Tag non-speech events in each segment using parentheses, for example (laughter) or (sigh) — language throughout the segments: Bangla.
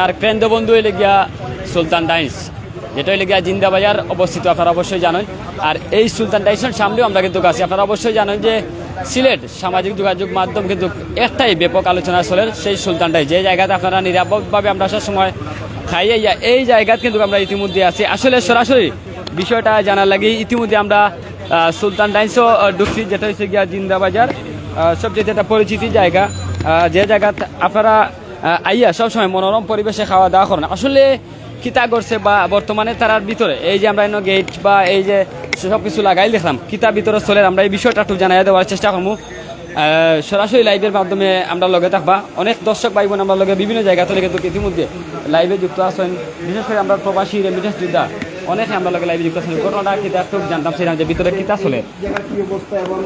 আর কেন্দ্রবন্ধু হইলে গিয়া সুলতান ডাইন্স, যেটা হইলে গিয়া জিন্দাবাজার অবস্থিত, আপনারা অবশ্যই জানেন। আর এই সুলতান ডাইন্সের সামনেও আমরা কিন্তু আছি। আপনারা অবশ্যই জানেন যে সিলেট সামাজিক যোগাযোগ মাধ্যম কিন্তু একটাই ব্যাপক আলোচনা চলে সেই সুলতান ডাইন্স। যে জায়গাতে আপনারা নিরাপদভাবে আমরা আসার সময় খাইয়ে ইয়া, এই জায়গাত কিন্তু আমরা ইতিমধ্যে আছি। আসলে সরাসরি বিষয়টা জানার লাগে ইতিমধ্যে আমরা সুলতান ডাইন্সও ঢুকছি, যেটা হচ্ছে গিয়া জিন্দাবাজার। সবচেয়ে যেটা পরিচিতি জায়গা যে জায়গাত আপনারা আইয়া সবসময় মনোরম পরিবেশে খাওয়া দাওয়া করেন আসলে কিতা করছে বা বর্তমানে তারার ভিতরে? এই যে আমরা গেট বা এই যে সব কিছু লাগাই দেখলাম কিতা ভিতরে চলে আমরা এই বিষয়টা একটু জানাই দেওয়ার চেষ্টা করব। সরাসরি লাইভের মাধ্যমে আমরা লগে থাকবা। অনেক দর্শক ভাই বোন আমরা লগে বিভিন্ন জায়গা থেকে কিন্তু ইতিমধ্যে লাইভে যুক্ত আছেন। বিশেষ করে আমরা প্রবাসী রেমিটেন্স যোদ্ধা। অনেকে আমরা লগে লাইভে যুক্ত ঘটনাটা কিতা একটু জানতাম সেটা যে ভিতরে কি অবস্থা এবং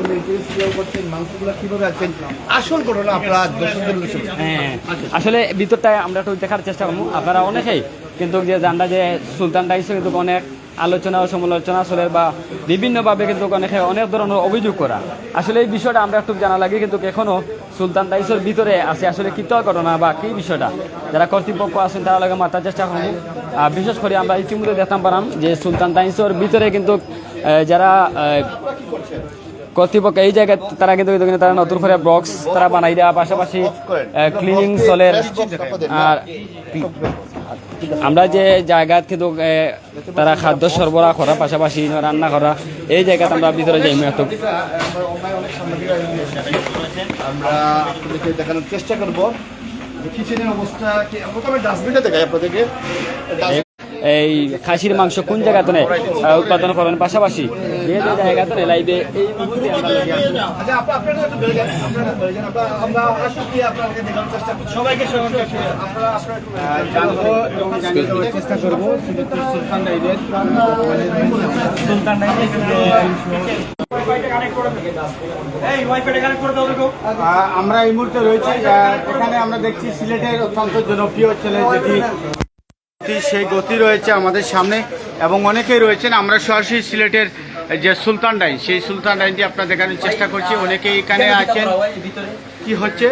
করছেন মাংসগুলো কীভাবে আছেন আসল ঘটনা আপনারা। হ্যাঁ। আসলে ভিতরটা আমরা একটু দেখার চেষ্টা করব। আপনারা অনেকেই কিন্তু যে জানটা যে সুলতানটা হিসেবে কিন্তু অনেক আলোচনা ও সমালোচনা চলে বা বিভিন্নভাবে কিন্তু অনেকে অনেক ধরনের অভিযোগ করা। আসলে এই বিষয়টা আমরা একটু জানা লাগে কিন্তু এখনও সুলতান ডাইসের ভিতরে আছে। আসলে কি ঘটনা বা কি বিষয়টা? যারা কর্তৃপক্ষ আছেন তারা লাগে মাথার চেষ্টা আর বিশেষ করে আমরা ইতিমধ্যে দেখতাম পারাম যে সুলতান ডাইসের ভিতরে কিন্তু যারা কর্তৃপক্ষ এই জায়গায় তারা কিন্তু তারা নতুন করে বক্স তারা বানাই দেওয়া পাশাপাশি ক্লিনিং চলে আর আমরা যে জায়গা কিন্তু তারা খাদ্য সরবরাহ করা পাশাপাশি রান্না করা এই জায়গাতে আমরা ভিতরে যাই আমরা আপনাদেরকে দেখানোর চেষ্টা করব। কিচেনের অবস্থা কি প্রথমে ডাস্টবিনটা দেখাই আপনাদেরকে। এই খাসির মাংস কোন জায়গাতে উৎপাদন করেন পাশাপাশি। যে নেই লাইভে এই মুহূর্তে। আচ্ছা। আমরা-। জানব এবং জানিয়ে চেষ্টা করব। সুলতান সুলতান এই মুহূর্তে রয়েছি। এখানে আমরা দেখছি সিলেটের অত্যন্ত জনপ্রিয় ছেলে যেটি গতি, সেই গতি রয়েছে আমাদের সামনে। এবং অনেকেই রয়েছেন আমরা সরাসরি সিলেটের যে সুলতান ডাইন সেই সুলতান ডাইনটি আপনার দেখানোর চেষ্টা করছি। অনেকেই এখানে আছেন। কি হচ্ছে?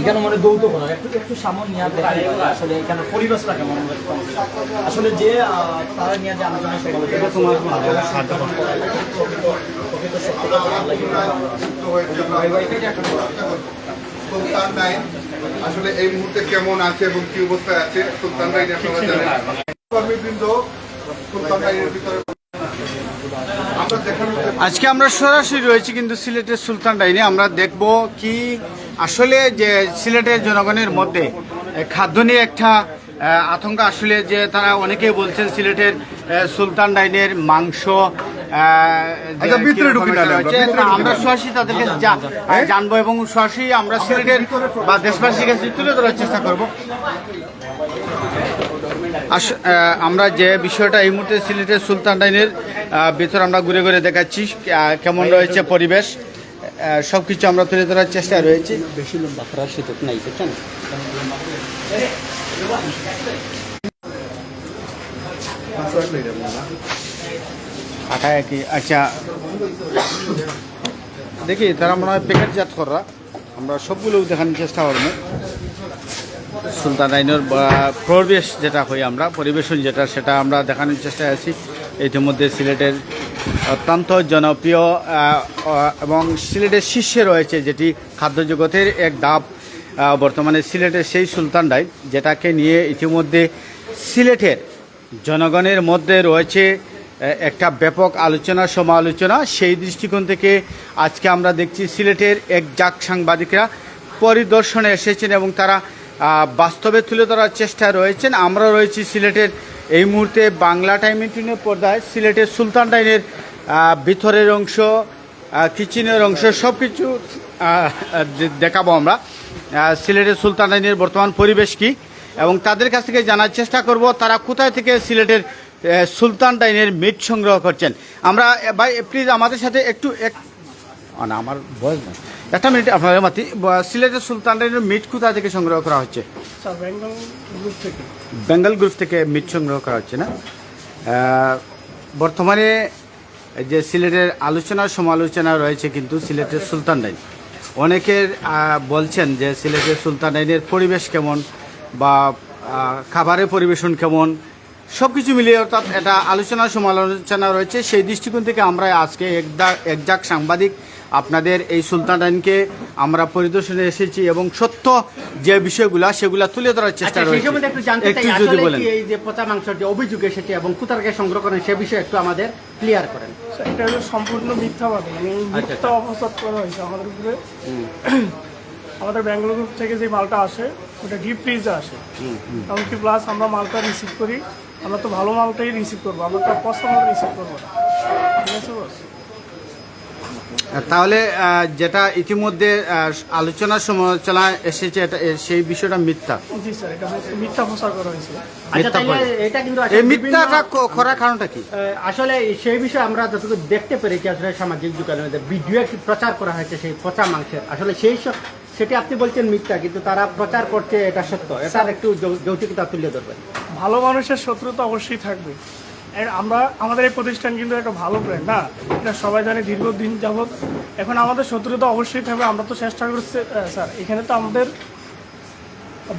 এখানে মনে দৌত করা একটু একটু সামন নিয়ে দেখা আসলে এখানে পরিবেশটা কেমন আসলে যে তারা নিয়ে যে আলোচনা সমালোচনা তোমার সুলতান নাইন। আসলে এই মুহূর্তে কেমন আছে এবং কি অবস্থায় আছে? সুলতান নাইন আপনারা কর্মীবৃন্দ, সুলতান নাইনের ভিতরে আজকে আমরা সরাসরি রয়েছি কিন্তু সিলেটের সুলতান ডাইনে আমরা দেখব কি আসলে যে সিলেটের জনগণের মধ্যে খাদ্য নিয়ে একটা আতঙ্ক। আসলে যে তারা অনেকেই বলছেন সিলেটের সুলতান ডাইনের মাংস আচ্ছা, ভিতরে কীরকম ঢুকি না, একটা আমরা। সরাসরি তাদেরকে জা- জানব এবং সরাসরি আমরা সিলেটের বা দেশবাসীর কাছে তুলে ধরার চেষ্টা করব। আস- আমরা যে বিষয়টা এই মুহূর্তে সিলেটের সুলতান ডাইনের ভিতর আমরা ঘুরে ঘুরে দেখাচ্ছি কেমন রয়েছে পরিবেশ সব কিছু আমরা তুলে ধরার চেষ্টা রয়েছি। বেশি লম্বা করার সুযোগ নাই বুঝছেন? আটায় কি আচ্ছা। দেখি, তারা মনে হয় প্যাকেটজাত করা। আমরা সবগুলো দেখানোর চেষ্টা করব। সুলতান ডাইনের পরিবেশ যেটা হই আমরা, পরিবেশন যেটা, সেটা আমরা দেখানোর চেষ্টায় আছি। ইতিমধ্যে সিলেটের অত্যন্ত জনপ্রিয় এবং সিলেটের শীর্ষে রয়েছে যেটি খাদ্য জগতের এক ধাপ বর্তমানে সিলেটের সেই সুলতান ডাইন যেটাকে নিয়ে ইতিমধ্যে সিলেটের জনগণের মধ্যে রয়েছে একটা ব্যাপক আলোচনা, সমালোচনা। সেই দৃষ্টিকোণ থেকে আজকে আমরা দেখছি সিলেটের এক জাক সাংবাদিকরা পরিদর্শনে এসেছেন এবং তারা বাস্তবে তুলে ধরার চেষ্টা রয়েছেন। আমরা রয়েছি সিলেটের এই মুহূর্তে বাংলা টাইম ইন্টিনের পর্দায়, সিলেটের সুলতান টাইনের ভিতরের অংশ কিচেনের অংশ সব কিছু দেখাবো আমরা। সিলেটের সুলতান ডাইনের বর্তমান পরিবেশ কি এবং তাদের কাছ থেকে জানার চেষ্টা করব, তারা কোথায় থেকে সিলেটের সুলতান ডাইনের মিট সংগ্রহ করছেন। আমরা ভাই প্লিজ আমাদের সাথে একটু এক না আমার বয়স না একটা মিনিট আপনাদের মাতি। সিলেটের সুলতান ডাইনের মিট কোথা থেকে সংগ্রহ করা হচ্ছে? বেঙ্গল গ্রুপ থেকে। মিট সংগ্রহ করা হচ্ছে না? বর্তমানে যে সিলেটের আলোচনা সমালোচনা রয়েছে কিন্তু সিলেটের সুলতান ডাইন। অনেকের বলছেন যে সিলেটের সুলতানাইনের পরিবেশ কেমন বা খাবারের পরিবেশন কেমন? সব কিছু মিলিয়ে অর্থাৎ এটা আলোচনা সমালোচনা রয়েছে। সেই দৃষ্টিকোণ থেকে আমরা আজকে একদা একজাক সাংবাদিক আপনাদের এই সুলতানকে আমরা পরিদর্শনে এসেছি এবং সত্য যে বিষয়গুলা সেগুলো তুলে ধরার চেষ্টা আচ্ছা রয়েছে। একটু জানতে একটু চাই। যদি বলেন। এই যে পচা মাংসের যে অভিযোগ এসেছে এবং কোথা থেকে সংগ্রহ করেন সে বিষয়ে একটু আমাদের ক্লিয়ার করেন। এটা হলো সম্পূর্ণ মিথ্যাবাদী মানে মিথ্যা অপসাদ করা হয়েছে আমাদের উপরে। (clears throat) আমাদের ব্যাঙ্গালোর থেকে যে মালটা আসে ওটা ডিপ ফ্রিজে আসে। এমনকি প্লাস আমরা মালটা রিসিভ করি। আমরা তো ভালো মালটাই রিসিভ করব আমরা তো পচা মাল রিসিভ করব। না ঠিক আছে বস তাহলে যেটা ইতিমধ্যে আহ, আলোচনা সমালোচনা এসেছে এটা সেই বিষয়টা মিথ্যা। জি স্যার এটা মিথ্যা প্রচার করা হয়েছে। আচ্ছা মিথ্যা তাহলে প্রচার। এটা কিন্তু আসলে এই মিথ্যাটা করার কারণটা কি? আসলে সেই বিষয়ে আমরা যতটুকু দেখতে পেরেছি আসলে সামাজিক যোগাযোগের মধ্যে ভিডিও একটি প্রচার করা হয়েছে সেই পচা মাংসের আসলে সেই সব সেটি আপনি বলছেন মিথ্যা কিন্তু তারা প্রচার করছে এটা সত্য। এটার একটু যৌ- যৌক্তিকতা তুলে ধরবেন। ভালো মানুষের শত্রুতা অবশ্যই থাকবে। আমরা আমাদের এই প্রতিষ্ঠান কিন্তু একটা ভালো ব্র্যান্ড না? এটা সবাই জানে দীর্ঘদিন যাবৎ। এখন আমাদের শত্রুতা অবশ্যই থাকবে আমরা তো চেষ্টা করছি স্যার। এখানে তো আমাদের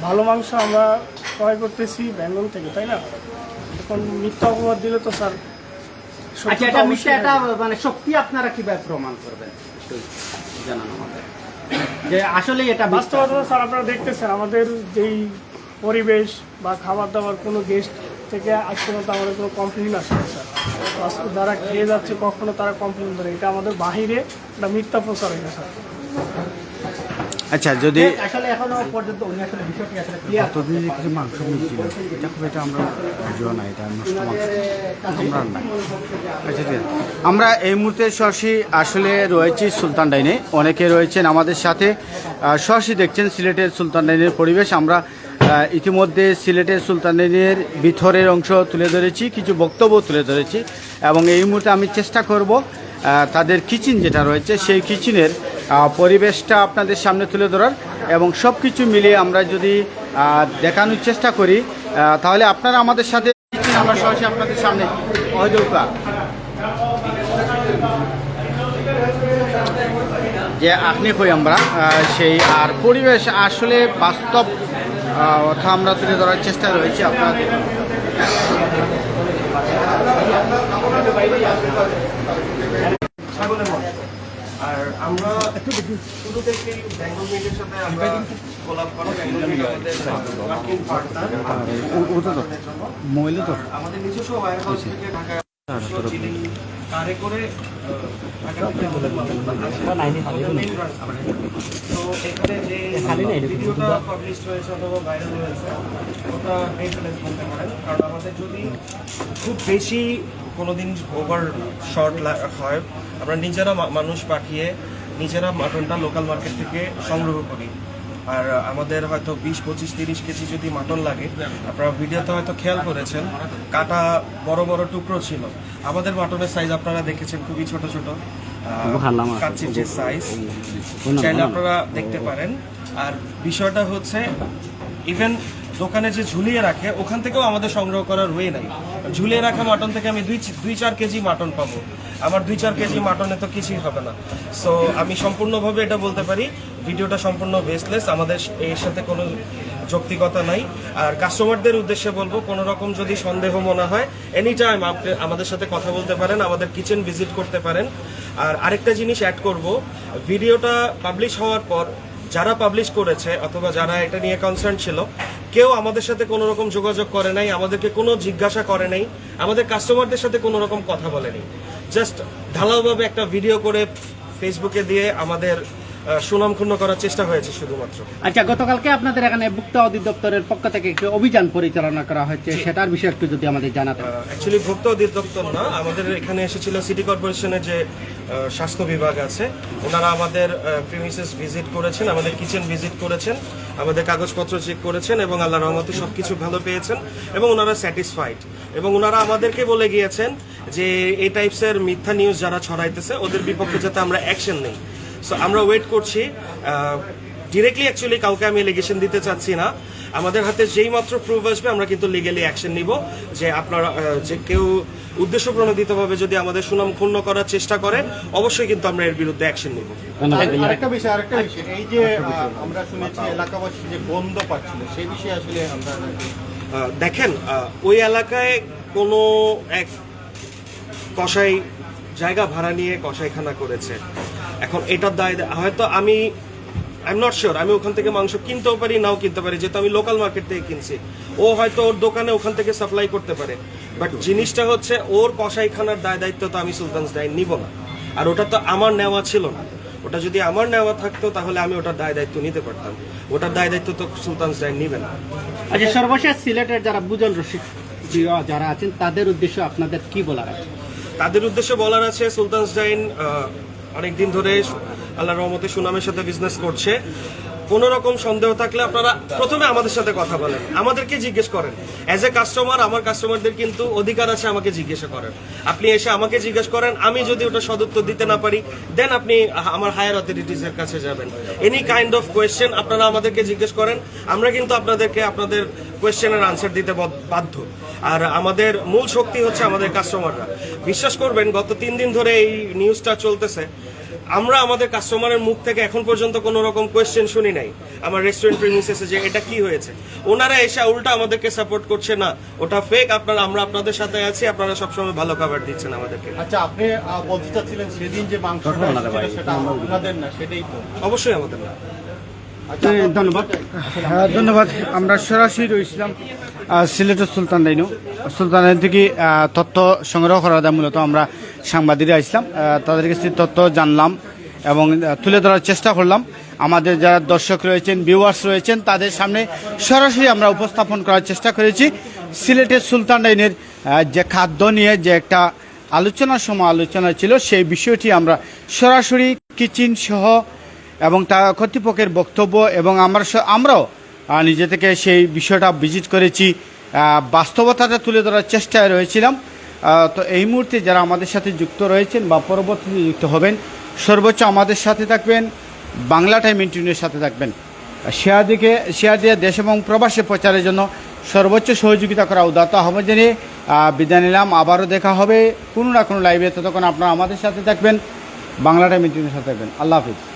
ভালো মাংস আমরা ক্রয় করতেছি ব্যাঙ্গল থেকে তাই না? এখন মিথ্যা অপবাদ দিলে তো স্যার আচ্ছা এটা অবশ্যই মিথ্যা এটা মানে শক্তি আপনারা কীভাবে প্রমাণ করবেন? জানান যে আসলে এটা বাস্তবতা স্যার আপনারা দেখতেছেন, আমাদের যেই পরিবেশ বা খাবার দাবার কোনো গেস্ট থেকে আজ পর্যন্ত আমাদের কোনো কমপ্লেন আসছে স্যার। যারা খেয়ে যাচ্ছে, কখনো তারা কমপ্লেন করে এটা আমাদের বাহিরে একটা মিথ্যা প্রচার হয়েছে স্যার। আচ্ছা যদি আসলে এখনও পর্যন্ত উনি আসলে বিষয়টি আসলে ক্লিয়ার ততদিন কিছু মাংস মিলছিল এটা খুব এটা আমরা বুঝিও না এটা নষ্ট মাংস আমরা আচ্ছা ঠিক আমরা এই মুহূর্তে সরাসরি আসলে রয়েছি সুলতান ডাইনে। অনেকে রয়েছেন আমাদের সাথে। আহ, দেখছেন সিলেটের সুলতান ডাইনের পরিবেশ। আমরা ইতিমধ্যে সিলেটের সুলতান ডাইনের ভিতরের অংশ তুলে ধরেছি কিছু বক্তব্য তুলে ধরেছি। এবং এই মুহূর্তে আমি চেষ্টা করব তাদের কিচেন যেটা রয়েছে সেই কিচেনের পরিবেশটা আপনাদের সামনে তুলে ধরার এবং সব কিছু মিলিয়ে আমরা যদি দেখানোর চেষ্টা করি তাহলে আপনারা আমাদের সাথে আপনাদের সামনে যে আপনি কই আমরা সেই, আর পরিবেশ আসলে বাস্তব কথা আমরা তুলে ধরার চেষ্টা রয়েছে আপনারা দেখুন। আর আমরা শুরু থেকেই বেঙ্গল মিটের সাথে আমরা কোলাপ করা বেঙ্গল মিট আমাদের মার্কিন পার্টনার মোবাইলে তো। আমাদের নিজস্ব হাউস থেকে ঢাকা চিনি কারে করে এখানে যে ভিডিওটা পাবলিশ হয়েছে অথবা ভাইরাল হয়েছে ওটা বলতে পারেন। কারণ আমাদের যদি খুব বেশি কোনোদিন ওভার শর্ট হয় আমরা নিজেরা মানুষ পাঠিয়ে নিজেরা মাটনটা লোকাল মার্কেট থেকে সংগ্রহ করি। আর আমাদের হয়তো বিশ পঁচিশ তিরিশ কেজি যদি মাটন লাগে আপনারা ভিডিওতে হয়তো খেয়াল করেছেন কাটা বড় বড় টুকরো ছিল। আমাদের মাটনের সাইজ আপনারা দেখেছেন খুবই ছোট ছোট। কাচ্চির যে সাইজ চাইলে আপনারা দেখতে পারেন। আর বিষয়টা হচ্ছে ইভেন দোকানে যে ঝুলিয়ে রাখে, ওখান থেকেও আমাদের সংগ্রহ করার ওয়ে নাই। ঝুলিয়ে রাখা মাটন থেকে আমি দুই দুই চার কেজি মাটন পাবো। আমার দুই চার কেজি মাটনে তো কিছুই হবে না। সো আমি সম্পূর্ণভাবে এটা বলতে পারি, ভিডিওটা সম্পূর্ণ বেসলেস আমাদের এর সাথে কোনো যৌক্তিকতা নাই। আর কাস্টমারদের উদ্দেশ্যে বলব, কোনো রকম যদি সন্দেহ মনে হয় এনি টাইম আপনি আমাদের সাথে কথা বলতে পারেন, আমাদের কিচেন ভিজিট করতে পারেন। আর আরেকটা জিনিস অ্যাড করব ভিডিওটা পাবলিশ হওয়ার পর, যারা পাবলিশ করেছে, অথবা যারা এটা নিয়ে কনসার্ন ছিল কেউ আমাদের সাথে কোনো রকম যোগাযোগ করে নাই, আমাদেরকে কোনো জিজ্ঞাসা করে নাই, আমাদের কাস্টমারদের সাথে কোনো রকম কথা বলেনি জাস্ট ঢালাওভাবে একটা ভিডিও করে ফেসবুকে দিয়ে আমাদের আহ, সুনাম করার চেষ্টা হয়েছে শুধুমাত্র। আচ্ছা গতকালকে আপনাদের এখানে ভুক্তা অধিদপ্তরের পক্ষ থেকে একটি অভিযান পরিচালনা করা হয়েছে সেটার বিষয়ে একটু যদি আমাদের জানাতেন। অ্যাকচুয়ালি ভোক্তা অধিদপ্তর না আমাদের এখানে এসেছিল সিটি কর্পোরেশনের যে স্বাস্থ্য বিভাগ আছে। ওনারা আমাদের প্রিমিসেস ভিজিট করেছেন আমাদের কিচেন ভিজিট করেছেন আমাদের কাগজপত্র চেক করেছেন এবং আল্লাহ রহমতে সব কিছু ভালো পেয়েছেন এবং ওনারা স্যাটিসফাইড এবং ওনারা আমাদেরকে বলে গিয়েছেন যে এই টাইপসের মিথ্যা নিউজ যারা ছড়াইতেছে ওদের বিপক্ষে যাতে আমরা অ্যাকশন নেই। সো আমরা ওয়েট করছি। ডিরেক্টলি অ্যাকচুয়ালি কাউকে আমি এলিগেশন দিতে চাচ্ছি না। আমাদের হাতে যেই মাত্র প্রুফ আসবে আমরা কিন্তু লিগালি অ্যাকশন নিব যে আপনারা যে কেউ উদ্দেশ্য প্রণোদিতভাবে যদি আমাদের সুনাম ক্ষুণ্ণ করার চেষ্টা করে অবশ্যই কিন্তু আমরা এর বিরুদ্ধে অ্যাকশন নিব। আরেকটা বিষয় আরেকটা বিষয়। এই যে আমরা শুনেছি এলাকাবাসী যে গন্ধ পাচ্ছিল সেই বিষয়ে আসলে আমরা দেখেন ওই এলাকায় কোনো এক কসাই জায়গা ভাড়া নিয়ে কসাইখানা করেছে। এখন এটার দায় হয়তো আমি আই এম নট শিওর আমি ওখান থেকে মাংস কিনতেও পারি নাও কিনতে পারি যেহেতু আমি লোকাল মার্কেট থেকে কিনছি। ও হয়তো ওর দোকানে ওখান থেকে সাপ্লাই করতে পারে। বাট জিনিসটা হচ্ছে ওর কষাইখানার দায় দায়িত্ব তো আমি সুলতানস দায় নিব না। আর ওটা তো আমার নেওয়া ছিল না। ওটা যদি আমার নেওয়া থাকতো তাহলে আমি ওটার দায় দায়িত্ব নিতে পারতাম। ওটার দায় দায়িত্ব তো সুলতানস দায় নিবে না। আচ্ছা সর্বশেষ সিলেটের যারা বুজন রসিক যারা আছেন তাদের উদ্দেশ্যে আপনাদের কি বলার আছে? তাদের উদ্দেশ্যে বলার আছে সুলতানস ডাইন অনেক দিন ধরে আল্লাহর রহমতে সুনামের সাথে বিজনেস করছে। কোন রকম সন্দেহ থাকলে আপনারা প্রথমে আমাদের সাথে কথা বলেন। আমাদেরকে জিজ্ঞেস করেন। অ্যাজ এ কাস্টমার আমার কাস্টমারদের কিন্তু অধিকার আছে আমাকে জিজ্ঞাসা করেন আপনি এসে আমাকে জিজ্ঞেস করেন, আমি যদি ওটা সদুত্তর দিতে না পারি দেন আপনি আমার হায়ার অথরিটিস এর কাছে যাবেন। এনি কাইন্ড অফ কোয়েশ্চেন আপনারা আমাদেরকে জিজ্ঞেস করেন। আমরা কিন্তু আপনাদেরকে আপনাদের কোয়েশ্চেনের আনসার দিতে বাধ্য। আর আমাদের মূল শক্তি হচ্ছে আমাদের কাস্টমাররা বিশ্বাস করবেন, গত তিন দিন ধরে এই নিউজটা চলতেছে। আমরা আমাদের কাস্টমারের মুখ থেকে এখন পর্যন্ত কোনো রকম কোয়েশ্চেন শুনি নাই। আমার রেস্টুরেন্ট প্রিমিসেসে যে এটা কি হয়েছে? ওনারা এসে উল্টা আমাদেরকে সাপোর্ট করছে না ওটা ফেক আপনারা আমরা আপনাদের সাথে আছি আপনারা সবসময় ভালো খাবার দিচ্ছেন আমাদেরকে। আচ্ছা আপনি বলতে চাচ্ছিলেন সেদিন যে মাংস সেটা আপনাদের না সেটাই তো। অবশ্যই আমাদের না। আচ্ছা ধন্যবাদ। হ্যাঁ, ধন্যবাদ। আমরা সরাসরি রয়েছিলাম সিলেটের সুলতান ডাইনো সুলতান থেকে তথ্য সংগ্রহ করা মূলত আমরা সাংবাদিকরা আসলাম তাদের কাছে তথ্য জানলাম এবং তুলে ধরার চেষ্টা করলাম। আমাদের যারা দর্শক রয়েছেন ভিউয়ার্স রয়েছেন, তাদের সামনে সরাসরি আমরা উপস্থাপন করার চেষ্টা করেছি। সিলেটের সুলতান ডাইনের যে খাদ্য নিয়ে যে একটা আলোচনার সময় আলোচনা ছিল, সেই বিষয়টি আমরা সরাসরি কিচেন সহ এবং তা কর্তৃপক্ষের বক্তব্য এবং আমরা আমরাও নিজে থেকে সেই বিষয়টা ভিজিট করেছি। বাস্তবতাটা তুলে ধরার চেষ্টায় রয়েছিলাম। তো এই মুহূর্তে যারা আমাদের সাথে যুক্ত রয়েছেন বা পরবর্তীতে যুক্ত হবেন সর্বোচ্চ আমাদের সাথে থাকবেন বাংলা টাইম ইন্টারভিউর সাথে থাকবেন। শেয়ার দিকে শেয়ার দিয়ে দেশ এবং প্রবাসে প্রচারের জন্য সর্বোচ্চ সহযোগিতা করা উদাত্ত জানিয়ে আহ, বিদায় নিলাম। আবারও দেখা হবে কোনো না কোনো লাইভে ততক্ষণ আপনারা আমাদের সাথে থাকবেন বাংলা টাইম ইন্টারভিউর সাথে থাকবেন। আল্লাহ হাফিজ।